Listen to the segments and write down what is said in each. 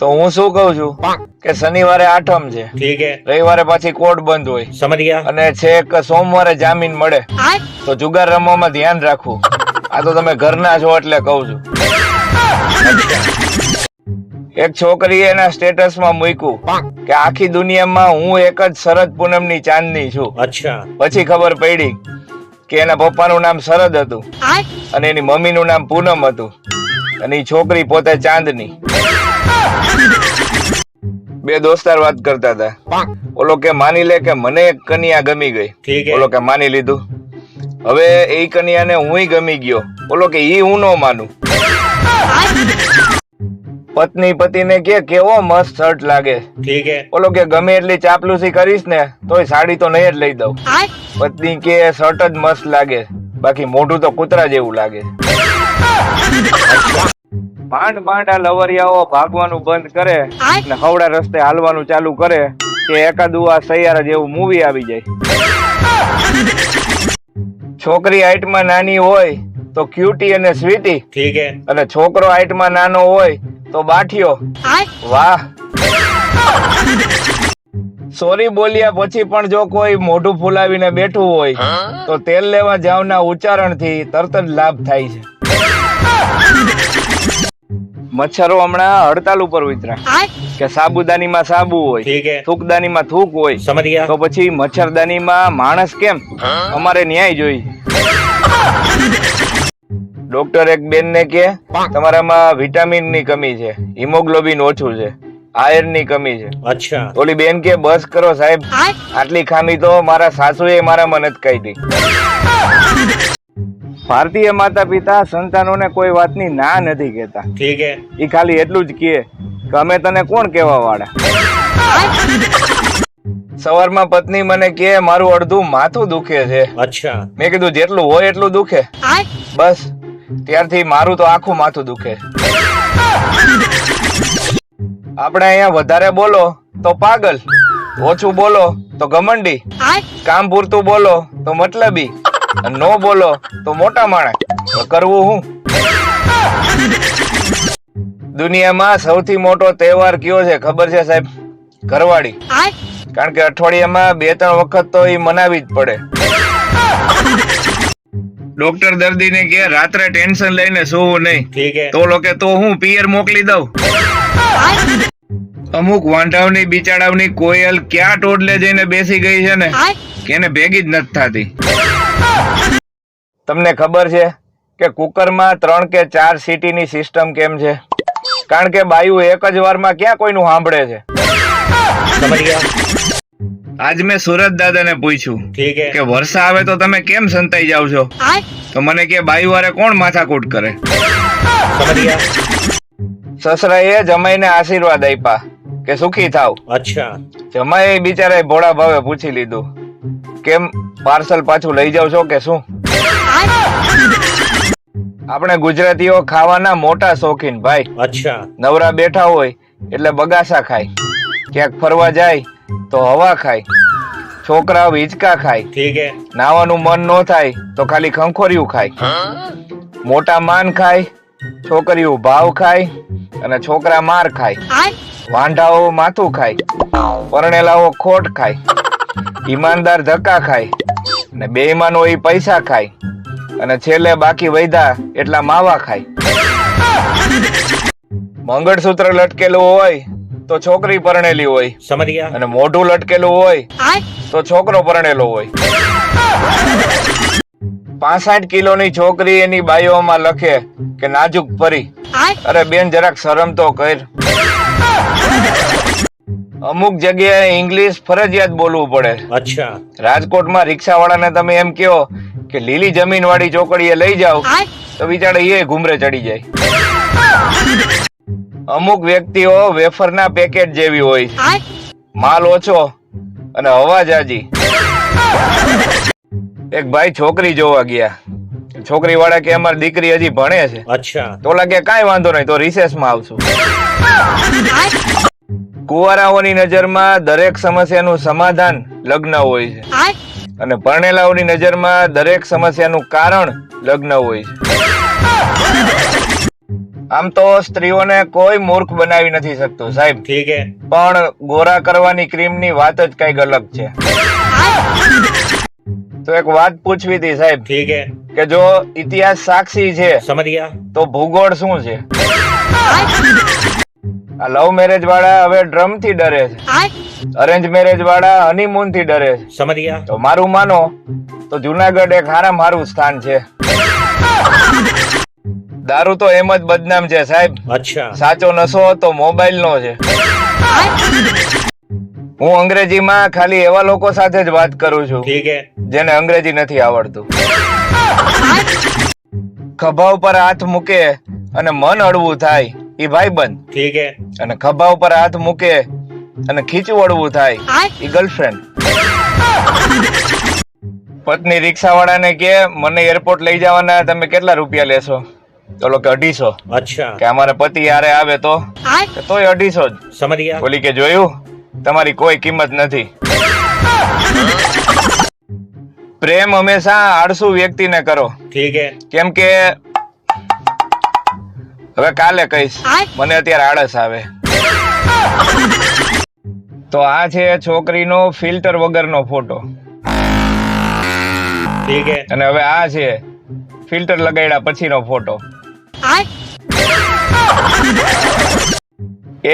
તો હું શું કહું છું? કે શનિવારે આઠમ છે. ઠીક હે. રવિવારે પાછી કોર્ટ બંધ હોય. સમજ ગયા? અને છેક સોમવારે જામીન મળે. તો જુગાર રમવામાં ધ્યાન રાખવું. આ તો તમે ઘરના છો એટલે કહું છું. એક છોકરીએ એના સ્ટેટસમાં મૂક્યું કે આખી દુનિયામાં હું એક જ શરદ પૂનમની ચાંદની છું. પછી ખબર પડી કે એના પપ્પા નું નામ શરદ હતું અને એની મમ્મી નું નામ પૂનમ હતું. અને એ છોકરી પોતે ચાંદની. બે દોસ્તાર વાત કરતા હતા. ઓલો કે માની લે કે મને કન્યા ગમી ગઈ. ઓલો કે માની લીધું. હવે એ કન્યાને હું ગમી ગયો. ઓલો કે ઈ હું નો માનું. પત્ની પતિને કે કેવો મસ્ત શર્ટ લાગે. ઠીક હે. ઓલો કે ગમે એટલી ચાપલુસી કરીશ ને તોય સાડી તો નહીં જ લઈ દઉં. પત્ની કે શર્ટ જ મસ્ત લાગે. બાકી મોઢું તો કૂતરા જેવું લાગે. ભાંડ ભાંડા લવરિયાઓ ભાગવાનું બંધ કરે અને હવડા રસ્તે હાલવાનું ચાલુ કરે કે એકાદું આ સૈયારા જેવું મૂવી આવી જાય. છોકરી હાઈટમાં નાની હોય તો ક્યુટી અને સ્વીટી ઠીક હે. અને છોકરો હાઈટમાં નાનો હોય તો બાઠિયો વાહ. સોરી બોલ્યા પછી પણ જો કોઈ મોઢું ફૂલાવીને બેઠું હોય તો તેલ લેવા જાવના ઉચ્ચારણથી તરત જ લાભ થાય છે. મચ્છરો હમણાં હડતાલ ઉપર ઉતરા. કે સાબુદાની માં સાબુ હોય થૂકદાની માં થૂક હોય તો પછી મચ્છરદાની માં માણસ કેમ? અમારે ન્યાય જોઈ ડોક્ટર એક બેન ને કે તમારામાં વિટામિનની કમી છે હિમોગ્લોબિન ઓછું છે આયરની કમી છે. અચ્છા. ઓલી બેન કે બસ કરો સાહેબ આટલી ખામી તો મારા સાસુએ મારા મને જ કહી દી ભારતીય માતા પિતા સંતાનોને કોઈ વાતની ના નથી કહેતા. ઠીક એ ખાલી એટલું જ કહે કે અમે તને કોણ કહેવા વાળા? સવારમાં પત્ની મને કે મારું અડધું માથું દુખે છે. અચ્છા. મેં કીધું જેટલું હોય એટલું દુખે. બસ. ત્યારથી મારું તો આખું માથું દુખે. આપણે અહીંયા વધારે બોલો તો પાગલ ઓછું બોલો તો ઘમંડી કામ પૂરતું બોલો તો મતલબી. નો બોલો તો મોટા માણસ. કરવું હું? દુનિયામાં સૌથી મોટો તહેવાર કયો છે? ખબર છે સાહેબ? ઘરવાળી. કારણ કે અઠવાડિયામાં બે ત્રણ વખત તો એ મનાવી જ પડે. ડોક્ટર દર્દીને કે રાત્રે ટેન્શન લઈને સુવું નહીં. તો લોકો તો હું પિયર મોકલી દઉં. અમુક વાંઢાવની બિચાડાવની કોયલ ક્યાં ટોડલે જઈને બેસી ગઈ છે ને? એને ભેગી જ નથી થતી. તમને ખબર છે કે કુકરમાં ત્રણ કે ચાર સીટીની સિસ્ટમ કેમ છે? કારણ કે બાયુ એક જ વારમાં ક્યાં કોઈનું સાંભળે છે? આજ મેં સુરત દાદાને પૂછ્યું કે વર્ષા આવે તો તમે કેમ સંતાઈ જાવ છો? તો મને કે બાયુ વારે કોણ માથાકૂટ કરે? સસરાએ જમાઈને આશીર્વાદ આપ્યા કે સુખી થાવ. અચ્છા. જમાઈ બિચારા ભોળા ભાવે પૂછી લીધું. કેમ પાર્સલ પાછું લઈ જાવ છો કે શું? આપણે ગુજરાતીઓ ખાવાના મોટા શોખીન ભાઈ. અચ્છા. નવરા બેઠા હોય એટલે બગાસા ખાય. ક્યાંક ફરવા જાય તો હવા ખાય. છોકરાઓ હિંચકા ખાય. ઠીક હે. નાવાનું મન ન થાય તો ખાલી ખંખોરિયું ખાય. મોટા માન ખાય છોકરીઓ ભાવ ખાય અને છોકરા માર ખાય. વાંઢાઓ માથું ખાય. પરણેલાઓ ખોટ ખાય. ઈમાનદાર ધક્કા ખાય ને બેઈમાનો એ પૈસા ખાય અને છેલ્લે બાકી વૈધા એટલા માવા ખાય. મંગળસૂત્ર લટકેલું હોય તો છોકરી પરણેલી હોય. અને મોઢું લટકેલું હોય તો છોકરો પરણેલો હોય. પાસઠ કિલોની છોકરી એની બાઈઓમાં લખે કે નાજુક પરી. અરે બેન જરાક શરમ તો કર. અમુક જગ્યાએ ઇંગ્લિશ ફરજિયાત બોલવું પડે. અચ્છા. રાજકોટમાં રિક્ષાવાળાને તમે એમ કહો કે લીલી જમીન વાળી ચોકડીએ લઈ જાઓ તો બિચારા એ ઘુમરે ચડી જાય. અમુક વ્યક્તિઓ વેફરના પેકેટ જેવી હોય. માલ ઓછો અને અવાજ આજી. એક ભાઈ છોકરી જોવા ગયા. છોકરી વાળા કે અમારી દીકરી હજી ભણે છે. અચ્છા. તો લાગે કાઈ વાંધો નહીં તો રિસેસમાં આવશું. કુવારાઓની નજરમાં દરેક સમસ્યાનું સમાધાન લગ્ન હોય છે. અને પરણેલાઓની નજરમાં દરેક સમસ્યાનું કારણ લગ્ન હોય છે. આમ તો સ્ત્રીઓને કોઈ મૂર્ખ બનાવી નથી શકતું સાહેબ. ઠીક હે. પણ ગોરા કરવાની ક્રીમની વાત જ કંઈક અલગ છે. તો એક વાત પૂછવી હતી સાહેબ. ઠીક હે. કે જો ઇતિહાસ સાક્ષી છે સમજ તો ભૂગોળ શું છે? આ લવ મેરેજ વાળા હવે ડ્રમથી ડરે છે. અરેન્જ મેરેજ વાળા હનીમૂનથી ડરે છે. સમજી તો મારું માનો તો જુનાગઢ એક હારા મારું સ્થાન છે. દારૂ તો એમ જ બદનામ છે સાહેબ. અચ્છા. સાચો નશો તો મોબાઈલ નો છે. હું અંગ્રેજીમાં ખાલી એવા લોકો સાથે જ વાત કરું છું. જેને અંગ્રેજી નથી આવડતું. ખભા ઉપર હાથ મૂકે અને મન હળવું થાય. એ ભાઈબંધ ઠીક હે. અને ખભા ઉપર હાથ મૂકે અને ખીચવડવું થાય. એ ગર્લફ્રેન્ડ પત્ની રિક્ષા વાળા ને કે મને એરપોર્ટ લઈ જવાના તમે કેટલા રૂપિયા લેશો? તો લોકો અઢીસો. અચ્છા. કે અમારે પતિ યારે આવે તો તોય અઢીસો જ. સમજ ગયા. ઓલી કે જોયું? તમારી કોઈ કિંમત નથી. પ્રેમ હંમેશા આળસુ વ્યક્તિને કરો. ઠીક હે. કેમ કે હવે કાલે કહીશ. મને અત્યારે આળસ આવે. તો આ છે છોકરીનો ફિલ્ટર વગરનો ફોટો. અને હવે આ છે ફિલ્ટર લગાડ્યા પછીનો ફોટો.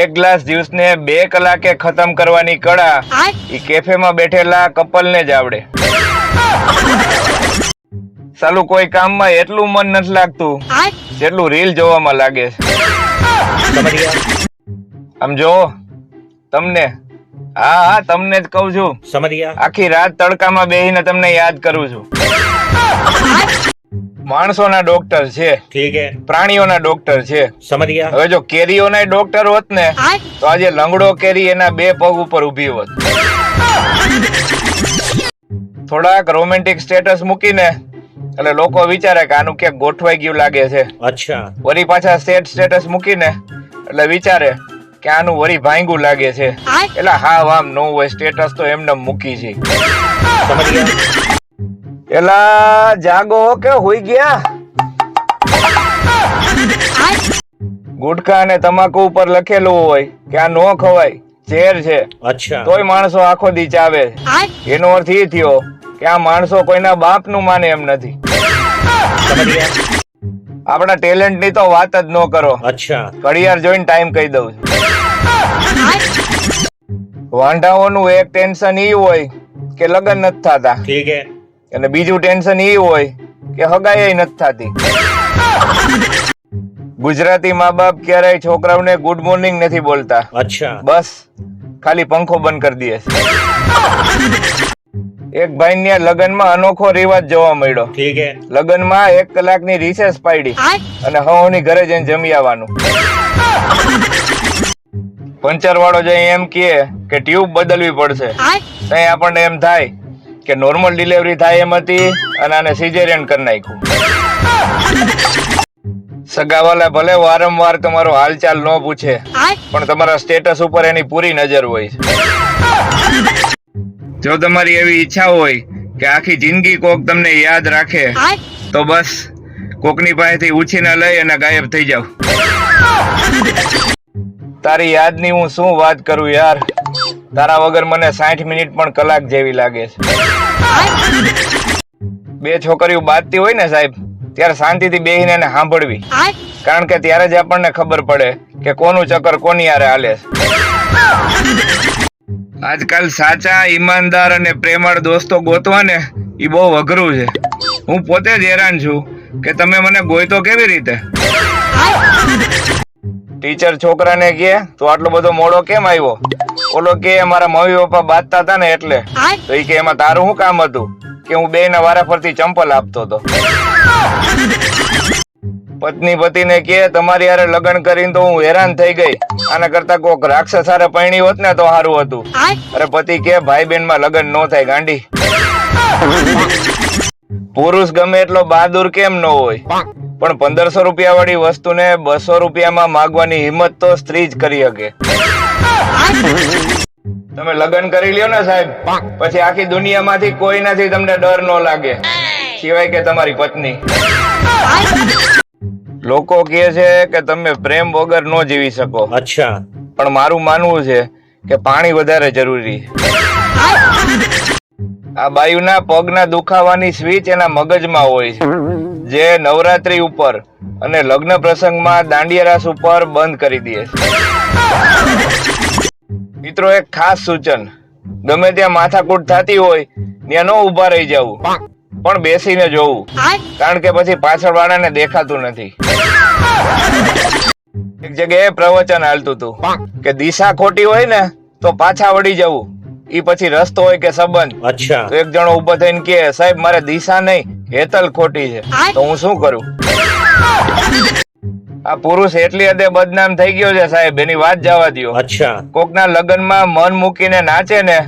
એક ગ્લાસ જ્યુસ ને બે કલાકે ખતમ કરવાની કળા એ કેફેમાં બેઠેલા કપલને જ આવડે. સાલું કોઈ કામમાં એટલું મન નથી લાગતું. જેટલું રીલ જોવામાં લાગે છે. આમ જો તમને? હા હા તમને જ કહું છું. આખી રાત તડકામાં બેહીને તમને યાદ કરું છું. માણસોના ડોક્ટર છે. ઠીક હે. પ્રાણીઓના ડોક્ટર છે. સમજ હવે જો કેરીઓના ડોક્ટર હોત ને તો આજે લંગડો કેરી એના બે પગ ઉપર ઊભી હોત. થોડાક રોમેન્ટિક સ્ટેટસ મૂકીને એટલે લોકો વિચારે કે આનું ક્યાંક ગોઠવાઈ ગયું લાગે છે. અચ્છા. વળી પાછા સેટ સ્ટેટસ મૂકીને એટલે વિચારે કે આનું વરી ભાંગું લાગે છે. એટલે હા વામ નો હોય સ્ટેટસ તો એમને મૂકી છે. એલા જાગો કે હોઈ ગયા? ગુટખા અને તમાકુ ઉપર લખેલું હોય કે આ નો ખવાય ઝેર છે. તોય માણસો આખો દી ચાવે. એનો અર્થ એ થયો કે આ માણસો કોઈના બાપનું માને એમ નથી. આપણા ટેલેન્ટની તો વાત જ ન કરો. અચ્છા. ઘડિયાળ જોઈને ટાઈમ કહી દઉં વાંઢાઓનું એક ટેન્શન ઈ હોય કે લગન નથી થતા. ઠીક હે. અને બીજું ટેન્શન ઈ હોય કે હગાઈ નથી થતી. ગુજરાતી મા બાપ ક્યારેય છોકરાઓને ગુડ મોર્નિંગ નથી બોલતા. અચ્છા. બસ ખાલી પંખો બંધ કરી દે છે. એક ભાઈ ને લગ્નમાં અનોખો રિવાજ જોવા મળ્યો. ઠીક હે. લગ્નમાં એક કલાકની રિસેસ પાડી અને હવની ઘરે જઈને જમી આવવાનું. પંચર વાળો જે એમ કહે કે ટ્યુબ બદલવી પડશે. તો આપણને એમ થાય કે નોર્મલ ડિલિવરી થાય એમ હતી અને આને સિઝેરિયન કરી નાખ્યું. સગાવાલા ભલે વારંવાર તમારો હાલચાલ ન પૂછે પણ તમારા સ્ટેટસ ઉપર એની પૂરી નજર હોય છે. જો તમારી એવી ઈચ્છા હોય કે આખી જિંદગી કોક તમને યાદ રાખે તો બસ કોકની પાસેથી ઉછીને લઈ અને ગાયબ થઈ જાવ તારી યાદની હું શું વાત કરું યાર? તારા વગર મને સાઠ મિનિટ પણ કલાક જેવી લાગે છે. બે છોકરીઓ બાજતી હોય ને સાહેબ ત્યારે શાંતિથી બેહીને એને સાંભળવી. કારણ કે ત્યારે જ આપણને ખબર પડે કે કોનું ચક્કર કોની હારે હાલે છે. આજકાલ સાચા, ઈમાનદાર અને પ્રેમાળ દોસ્તો ગોતવા ને એ બહુ અઘરું છે. હું પોતે જ હેરાન છું કે તમે મને ગોયતો કેવી રીતે? ટીચર છોકરાને કહે, તો આટલો બધો મોડો કેમ આવ્યો? ઓલો કે મારા મમ્મી પપ્પા બાંધતા હતા ને એટલે. તો એ કે એમાં તારું શું કામ હતું? કે હું બે ના વારા ફરતી ચંપલ આપતો હતો. પત્ની પતિને કે તમારી યાર લગ્ન કરીને તો હું હેરાન થઈ ગઈ. આના કરતા કોક રાક્ષસ હારે પરણી હોત ને તો સારું હતું. અરે પતિ કે ભાઈ બેનમાં લગ્ન નો થાય ગાંડી. પુરુષ ગમે એટલો બહાદુર કેમ ન હોય. પણ પંદરસો રૂપિયા વાળી વસ્તુને બસો રૂપિયામાં માગવાની હિંમત તો સ્ત્રી જ કરી શકે. તમે લગ્ન કરી લ્યો ને સાહેબ. પછી આખી દુનિયામાંથી કોઈનાથી તમને ડર ન લાગે. સિવાય કે તમારી પત્ની. લોકો કહે છે કે તમે પ્રેમ વગર નો જીવી શકો. અચ્છા. પણ મારું માનવું છે કે પાણી વધારે જરૂરી આ બાયુના પગના દુખાવાની સ્વીચ એના મગજમાં હોય છે. જે નવરાત્રી ઉપર અને લગ્ન પ્રસંગમાં દાંડિયારાસ ઉપર બંધ કરી દે છે. મિત્રો એક ખાસ સૂચન. ગમે ત્યાં માથાકૂટ થતી હોય ત્યાં ન ઊભા રહી જવું. પણ બેસીને જોવું. કારણ કે પછી પાછળ વાળાને દેખાતું નથી. એક જગ્યાએ પ્રવચન હાલતું હતું કે દિશા ખોટી હોય ને તો પાછા વળી જવું. ઈ પછી રસ્તો હોય કે સંબંધ. અચ્છા. તો એક જણો ઊભો થઈને કે સાહેબ મારે દિશા નહીં હેતલ ખોટી છે. તો હું શું કરું? આ પુરુષ એટલી હદે બદનામ થઈ ગયો છે સાહેબ એની વાત જવા દો અચ્છા. કોકના લગ્નમાં મન મૂકીને નાચે ને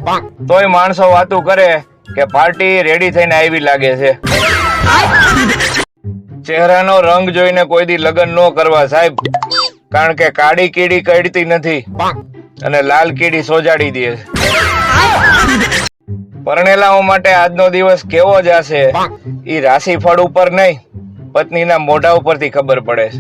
તોય માણસો વાતું કરે કે પાર્ટી રેડી થઈને આવી લાગે છે. ચહેરાનો રંગ જોઈને કોઈ દી લગ્ન ન કરવા સાહેબ. કારણ કે કાળી કીડી કડતી નથી. અને લાલ કીડી સોજાડી દે પરણેલાઓ માટે આજનો દિવસ કેવો જશે રાશિ રાશિફળ ઉપર નહીં, પત્નીના મોઢા ઉપરથી ખબર પડે છે.